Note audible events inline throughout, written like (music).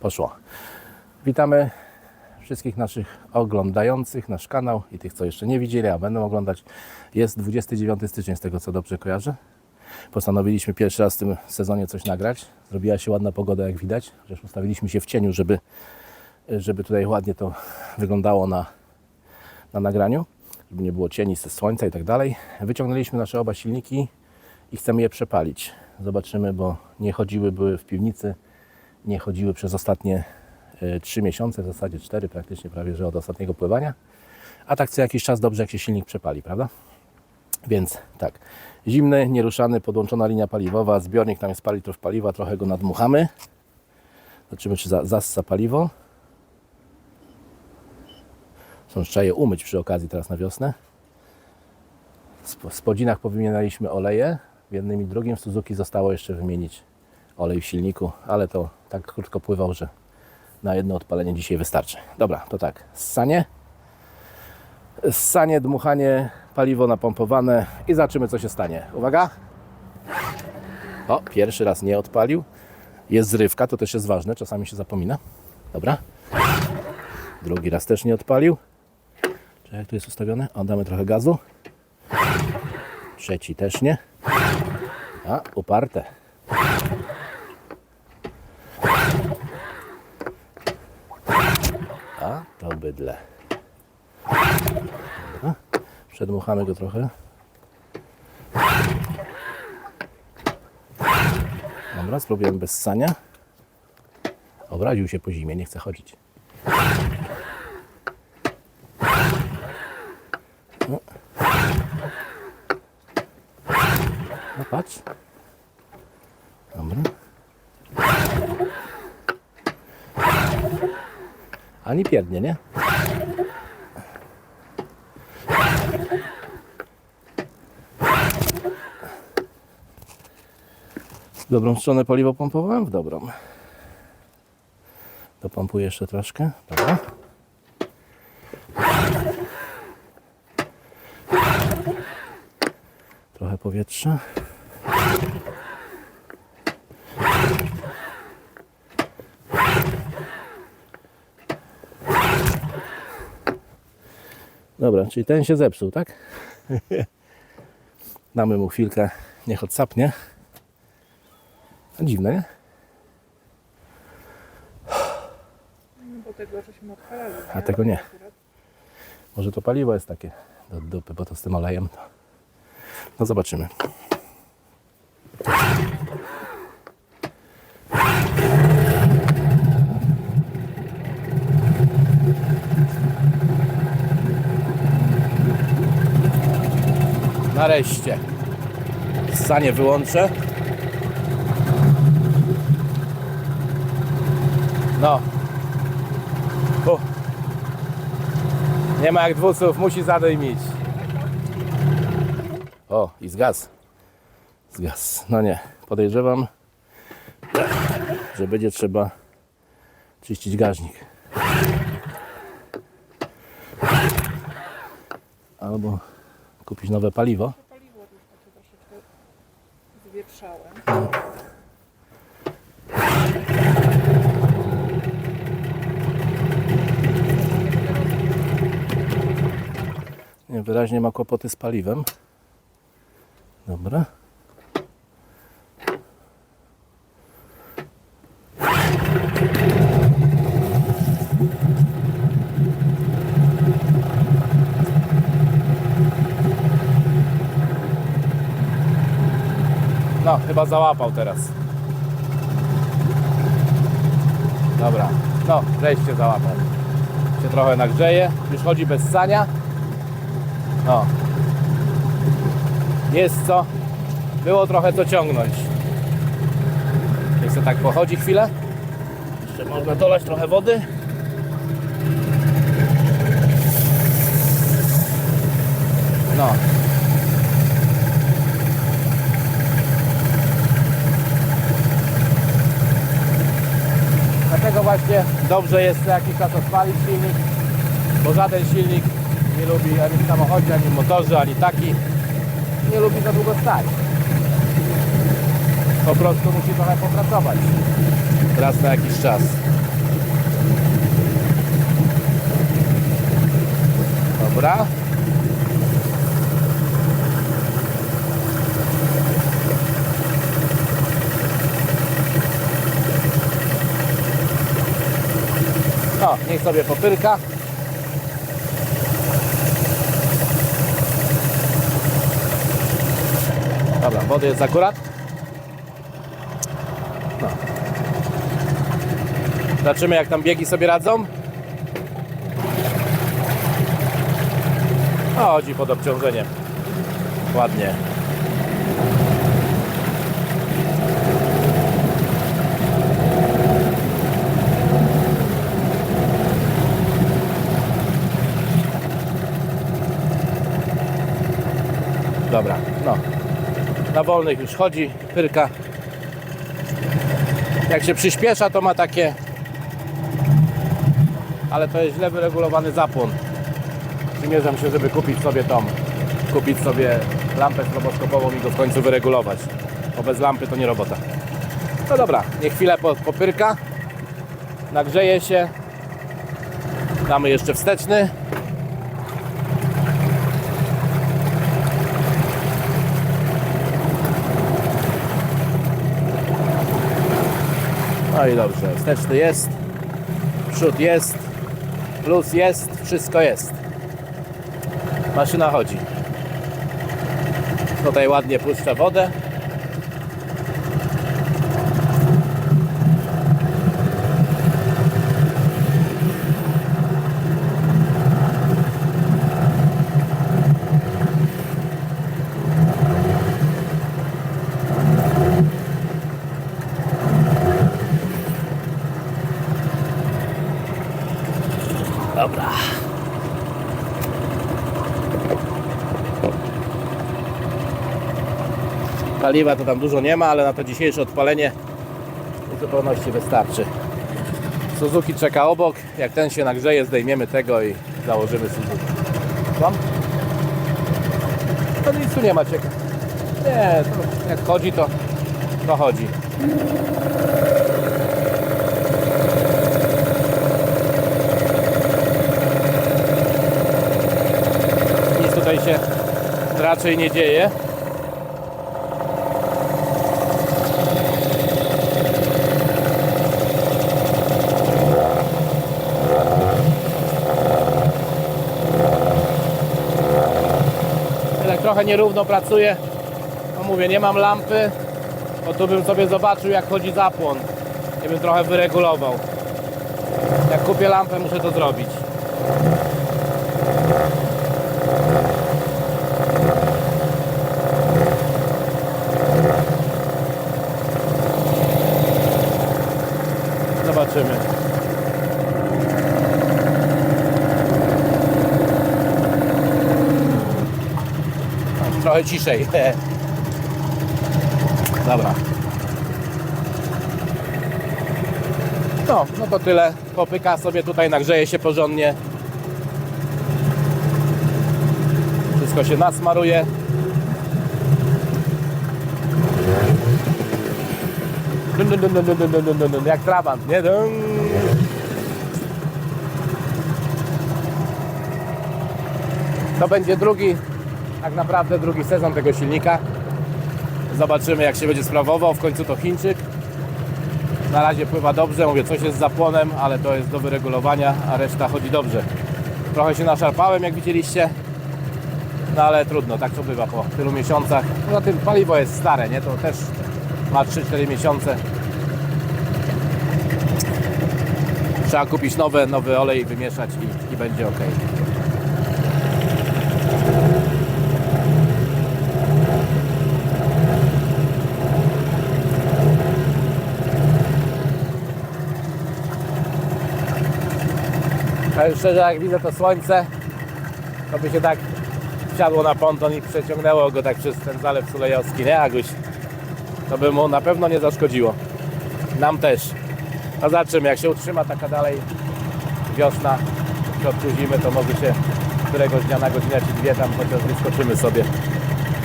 Poszło. Witamy wszystkich naszych oglądających nasz kanał i tych, co jeszcze nie widzieli, a będą oglądać. Jest 29 stycznia, z tego co dobrze kojarzę. Postanowiliśmy pierwszy raz w tym sezonie coś nagrać. Zrobiła się ładna pogoda, jak widać. Zresztą ustawiliśmy się w cieniu, żeby, żeby tutaj ładnie to wyglądało na, na nagraniu, żeby nie było cieni ze słońca i tak dalej. Wyciągnęliśmy nasze oba silniki i chcemy je przepalić. Zobaczymy, bo nie chodziły, były w piwnicy, nie chodziły przez ostatnie 3 miesiące, w zasadzie 4 praktycznie prawie, że od ostatniego pływania. A tak co jakiś czas dobrze, jak się silnik przepali, prawda? Więc tak, zimny, nieruszany, podłączona linia paliwowa, zbiornik tam jest palitrów paliwa, trochę go nadmuchamy. Zobaczymy, czy za, zassa paliwo. Są szczaje umyć przy okazji teraz na wiosnę. W spodzinach powymienialiśmy oleje. W jednym i drugim w Suzuki zostało jeszcze wymienić olej w silniku, ale to tak krótko pływał, że na jedno odpalenie dzisiaj wystarczy. Dobra, to tak. Ssanie. Ssanie, dmuchanie, paliwo napompowane i zobaczymy co się stanie. Uwaga. O, pierwszy raz nie odpalił. Jest zrywka, to też jest ważne, czasami się zapomina. Dobra. Drugi raz też nie odpalił. Czy jak tu jest ustawione? O, damy trochę gazu. Trzeci też nie. A, uparte. To bydle. Przedmuchamy go trochę. Dobra, spróbujemy bez ssania. Obraził się po zimie, nie chce chodzić. No. No patrz. Ani pierdnie, nie? W dobrą stronę paliwo pompowałem? W dobrą. Dopompuję jeszcze troszkę. Dobra. Trochę powietrza. Dobra, czyli ten się zepsuł, tak? (laughs) Damy mu chwilkę, niech odsapnie. A dziwne, nie? Bo tego żeśmy odpalali. A tego nie. Może to paliwo jest takie do dupy, bo to z tym olejem. To... No zobaczymy. Nareszcie. Sanie wyłączę. No. U. Nie ma jak dwuców, musi zadojmić. O, i zgas. Zgas. No nie, podejrzewam, że będzie trzeba czyścić gaźnik. Albo kupić nowe paliwo. To paliwo już takie troszeczkę zwietrzałe. Nie, wyraźnie ma kłopoty z paliwem. Dobra. No, chyba załapał teraz. Dobra, no, wreszcie załapał. Się trochę nagrzeje, już chodzi bez sania. O. Jest co. Było trochę co ciągnąć. Niech se tak pochodzi chwilę. Jeszcze można dolać trochę wody. No. Dlatego właśnie dobrze jest co jakiś czas odpalić silnik, bo żaden silnik nie lubi ani w samochodzie, ani w motorze, ani taki. Nie lubi za długo stać. Po prostu musi trochę popracować. raz na jakiś czas. Dobra. Niech sobie popyrka. Dobra, wody jest akurat. No. Zobaczymy jak tam biegi sobie radzą. Chodzi pod obciążeniem. Ładnie. Dobra, no. Na wolnych już chodzi, pyrka. Jak się przyspiesza, to ma takie. Ale to jest źle wyregulowany zapłon. Przymierzam się, żeby kupić sobie tą. Kupić sobie lampę stroboskopową i go w końcu wyregulować. Bo bez lampy to nie robota. No dobra, niech chwilę po, popyrka. Nagrzeje się. Damy jeszcze wsteczny. No i dobrze, wsteczny jest, przód jest, plus jest, wszystko jest. Maszyna chodzi. Tutaj ładnie puszcza wodę. Paliwa to tam dużo nie ma, ale na to dzisiejsze odpalenie w zupełności wystarczy. Suzuki czeka obok. Jak ten się nagrzeje, zdejmiemy tego i założymy Suzuki. Mam? To nic tu nie ma ciekawe. Nie, to jak chodzi, to, to chodzi. Nic tutaj się raczej nie dzieje. Tak trochę nierówno pracuję. No mówię, nie mam lampy. Bo tu bym sobie zobaczył jak chodzi zapłon. I bym trochę wyregulował. Jak kupię lampę muszę to zrobić. trochę ciszej. (laughs) Dobra. No, no to tyle. Popyka sobie tutaj, nagrzeje się porządnie. Wszystko się nasmaruje. Dun, dun, dun, dun, dun, dun, dun, jak trabant, nie? Dun. To będzie drugi tak naprawdę drugi sezon tego silnika. Zobaczymy jak się będzie sprawował. W końcu to Chińczyk. Na razie pływa dobrze, mówię coś jest z zapłonem, ale to jest do wyregulowania, a reszta chodzi dobrze. Trochę się naszarpałem jak widzieliście, no ale trudno, tak to bywa po tylu miesiącach. Poza tym paliwo jest stare, nie? To też ma 3-4 miesiące. Trzeba kupić nowe, nowy olej, wymieszać i, i będzie ok. Ale szczerze, jak widzę to słońce, to by się tak wsiadło na ponton i przeciągnęło go tak przez ten zalew sulejowski, nie Aguś? To by mu na pewno nie zaszkodziło. Nam też. A zobaczymy, jak się utrzyma taka dalej wiosna, w środku zimy, to może się któregoś dnia na godzinę czy dwie tam chociaż wyskoczymy sobie.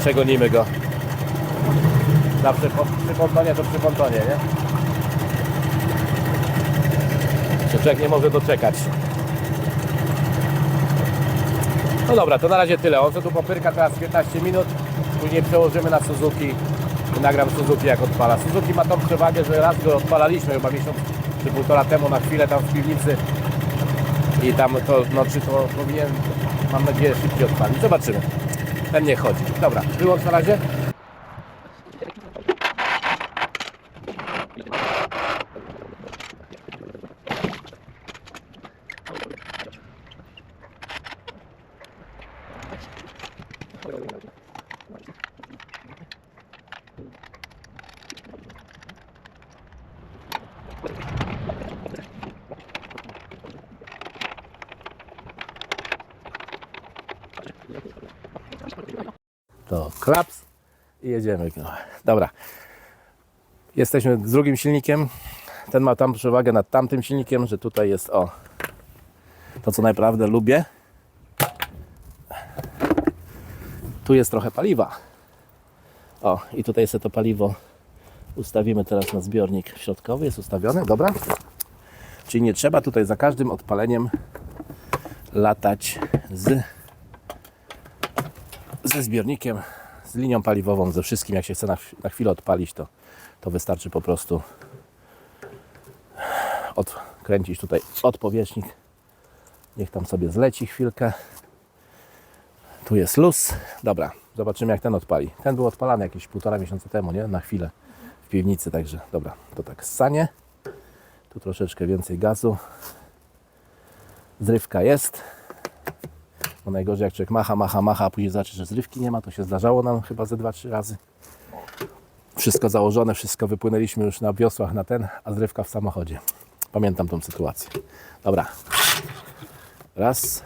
Przegonimy go. Zawsze po, przy pontonie to przy pontonie, nie? człowiek nie może doczekać. No dobra, to na razie tyle. On co tu popyrka teraz 15 minut, później przełożymy na Suzuki i nagram Suzuki jak odpala. Suzuki ma tą przewagę, że raz go odpalaliśmy chyba miesiąc czy półtora temu na chwilę tam w piwnicy i tam to, no czy to powinien, mam nadzieję, szybciej odpalić. Zobaczymy. Ten nie chodzi. Dobra, wyłącz na razie. To klaps i jedziemy. No, Dobra. Jesteśmy z drugim silnikiem. Ten ma tam przewagę nad tamtym silnikiem, że tutaj jest o to, co naprawdę lubię. Tu jest trochę paliwa. O, i tutaj sobie to paliwo ustawimy teraz na zbiornik środkowy. Jest ustawiony, dobra? Czyli nie trzeba tutaj za każdym odpaleniem latać z ze zbiornikiem, z linią paliwową, ze wszystkim. Jak się chce na, na chwilę odpalić, to, to wystarczy po prostu odkręcić tutaj odpowietrznik. Niech tam sobie zleci chwilkę. Tu jest luz. Dobra, zobaczymy jak ten odpali. Ten był odpalany jakieś półtora miesiąca temu, nie? Na chwilę w piwnicy, także dobra, to tak ssanie. Tu troszeczkę więcej gazu. Zrywka jest. Najgorzej jak człowiek macha, macha, macha, a później zobaczy, że zrywki nie ma, to się zdarzało nam chyba ze 2-3 razy. Wszystko założone, wszystko wypłynęliśmy już na wiosłach na ten, a zrywka w samochodzie. Pamiętam tą sytuację. Dobra. Raz.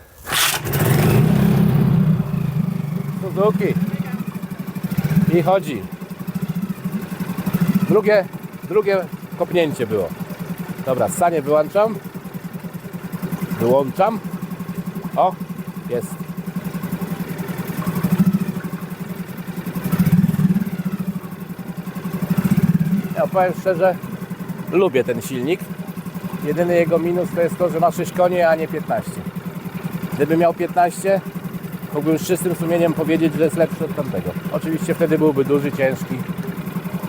Suzuki. I chodzi. Drugie, drugie kopnięcie było. Dobra, sanie wyłączam. Wyłączam. O, jest. Ja powiem szczerze, lubię ten silnik. Jedyny jego minus to jest to, że ma 6 koni, a nie 15. Gdyby miał 15, mógłbym z czystym sumieniem powiedzieć, że jest lepszy od tamtego. Oczywiście wtedy byłby duży, ciężki.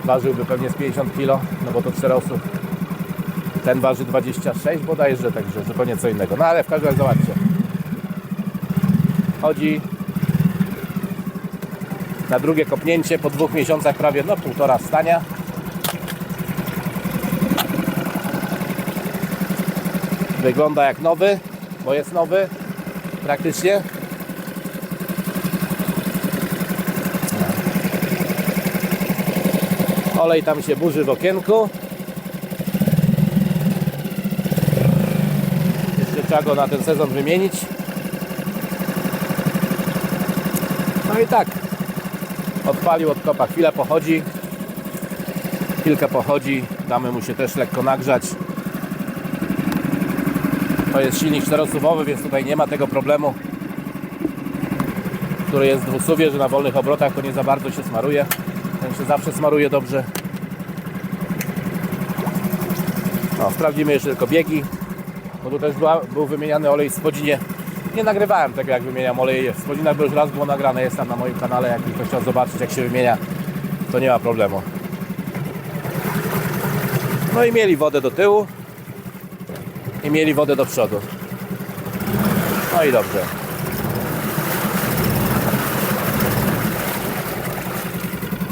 Ważyłby pewnie z 50 kg, no bo to 4 osób. Ten waży 26 bodajże, także zupełnie co innego. No ale w każdym razie zobaczcie chodzi. Na drugie kopnięcie po dwóch miesiącach prawie no półtora stania. Wygląda jak nowy bo jest nowy praktycznie. Olej tam się burzy w okienku. Jeszcze trzeba go na ten sezon wymienić No i tak. Odpalił od kopa, chwilę pochodzi. Chwilkę pochodzi. Damy mu się też lekko nagrzać. To jest silnik czterosuwowy, więc tutaj nie ma tego problemu, który jest w dwusuwie, że na wolnych obrotach to nie za bardzo się smaruje. Ten się zawsze smaruje dobrze. No, sprawdzimy jeszcze tylko biegi, bo tu też była, był wymieniany olej w Spodzinie. Nie nagrywałem tego jak wymieniam olej w Spodzinach, bo już raz było nagrane, jest tam na moim kanale, jak ktoś chciał zobaczyć jak się wymienia, to nie ma problemu. No i mieli wodę do tyłu i mieli wodę do przodu. No i dobrze.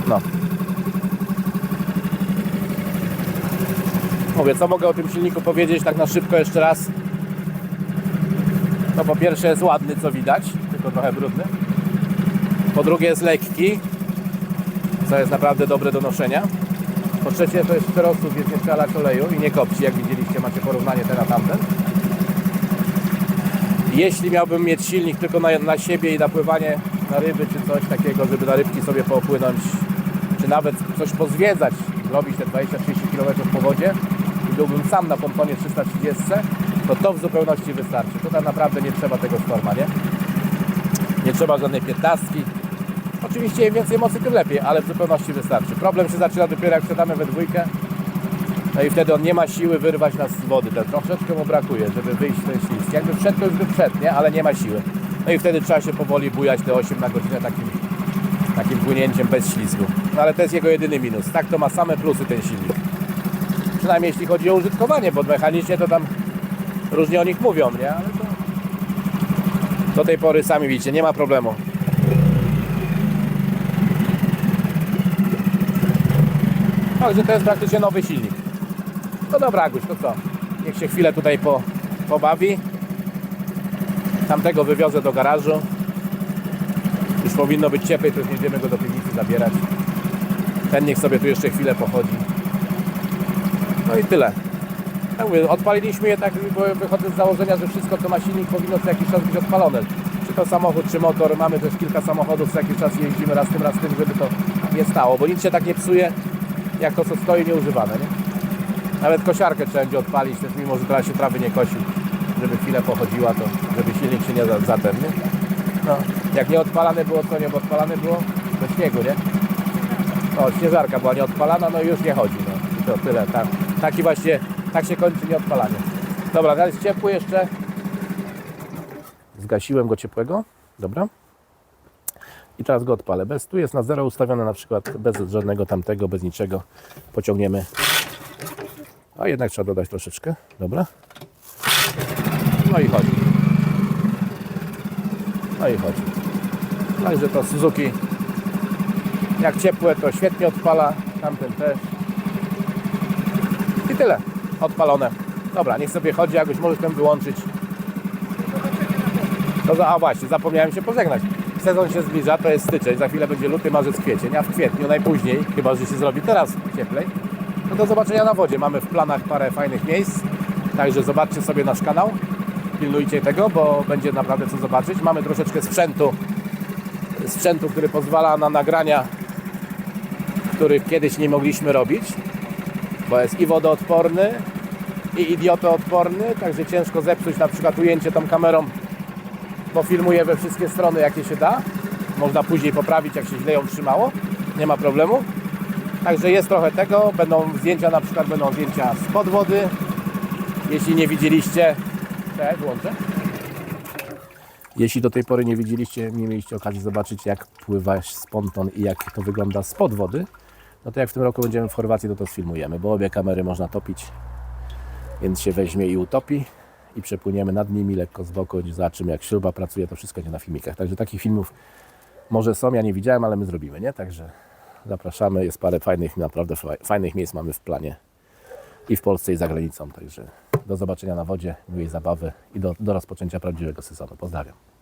No. Mówię, co mogę o tym silniku powiedzieć tak na szybko jeszcze raz. No po pierwsze jest ładny, co widać, tylko trochę brudny. Po drugie jest lekki, co jest naprawdę dobre do noszenia. Po trzecie to jest czterosów, więc nie trzeba lać oleju i nie kopci, jak widzieliście, macie porównanie ten na tamten. Jeśli miałbym mieć silnik tylko na, na siebie i na pływanie na ryby czy coś takiego, żeby na rybki sobie popłynąć, czy nawet coś pozwiedzać, zrobić te 20-30 km po wodzie i byłbym sam na pontonie 330, to to w zupełności wystarczy. Tutaj naprawdę nie trzeba tego storma, nie? Nie trzeba żadnej piętnastki. Oczywiście im więcej mocy, tym lepiej, ale w zupełności wystarczy. Problem się zaczyna dopiero jak wsiadamy we dwójkę No i wtedy on nie ma siły wyrwać nas z wody. Ten troszeczkę mu brakuje, żeby wyjść ten ślizg. Jakby wszedł, to już by wszedł, nie? Ale nie ma siły. No i wtedy trzeba się powoli bujać te 8 na godzinę takim, takim płynięciem bez ślizgu. No ale to jest jego jedyny minus. Tak to ma same plusy ten silnik. Przynajmniej jeśli chodzi o użytkowanie, bo mechanicznie to tam różnie o nich mówią, nie? Ale to do tej pory sami widzicie, nie ma problemu. Także to jest praktycznie nowy silnik. No dobra, Aguś, to co? Niech się chwilę tutaj po, pobawi. Tamtego wywiozę do garażu. Już powinno być cieplej, to już nie będziemy go do piwnicy zabierać. Ten niech sobie tu jeszcze chwilę pochodzi. No i tyle. Ja mówię, odpaliliśmy je tak, bo wychodzę z założenia, że wszystko co ma silnik powinno co jakiś czas być odpalone. Czy to samochód, czy motor. Mamy też kilka samochodów, co jakiś czas jeździmy raz tym, raz tym, żeby to nie stało, bo nic się tak nie psuje, jak to co stoi nieużywane, nie? Nawet kosiarkę trzeba będzie odpalić, też mimo że teraz się trawy nie kosi, żeby chwilę pochodziła, to żeby silnik się nie za- zatem, nie? No, jak nie odpalane było, to nie, bo odpalane było do śniegu, nie? O, śnieżarka była nieodpalana, no i już nie chodzi, no. I to tyle, tak. Taki właśnie, tak się kończy nieodpalanie. Dobra, teraz ciepły jeszcze. Zgasiłem go ciepłego, dobra. I teraz go odpalę. Bez, tu jest na zero ustawione na przykład, bez żadnego tamtego, bez niczego. Pociągniemy. A jednak trzeba dodać troszeczkę, dobra. No i chodzi. No i chodzi. Także to Suzuki jak ciepłe, to świetnie odpala. Tamten też. I tyle. Odpalone. Dobra, niech sobie chodzi, jakoś możesz ten wyłączyć. No za, a właśnie, zapomniałem się pożegnać. Sezon się zbliża, to jest styczeń, za chwilę będzie luty, marzec, kwiecień, a w kwietniu najpóźniej, chyba że się zrobi teraz cieplej, no do zobaczenia na wodzie. Mamy w planach parę fajnych miejsc, także zobaczcie sobie nasz kanał, pilnujcie tego, bo będzie naprawdę co zobaczyć. Mamy troszeczkę sprzętu, sprzętu, który pozwala na nagrania, których kiedyś nie mogliśmy robić, bo jest i wodoodporny, i idiotoodporny, także ciężko zepsuć na przykład ujęcie tą kamerą, bo filmuje we wszystkie strony jakie się da. Można później poprawić, jak się źle ją trzymało, nie ma problemu. Także jest trochę tego, będą zdjęcia, na przykład będą zdjęcia spod wody. Jeśli nie widzieliście, te włączę. Jeśli do tej pory nie widzieliście, nie mieliście okazji zobaczyć, jak pływa sponton i jak to wygląda spod wody, no to jak w tym roku będziemy w Chorwacji, to to sfilmujemy, bo obie kamery można topić, więc się weźmie i utopi i przepłyniemy nad nimi lekko z boku, zobaczymy jak śruba pracuje, to wszystko będzie na filmikach. Także takich filmów może są, ja nie widziałem, ale my zrobimy, nie? Także zapraszamy, jest parę fajnych, naprawdę fa- fajnych miejsc mamy w planie i w Polsce i za granicą, także do zobaczenia na wodzie, miłej zabawy i do, do rozpoczęcia prawdziwego sezonu. Pozdrawiam.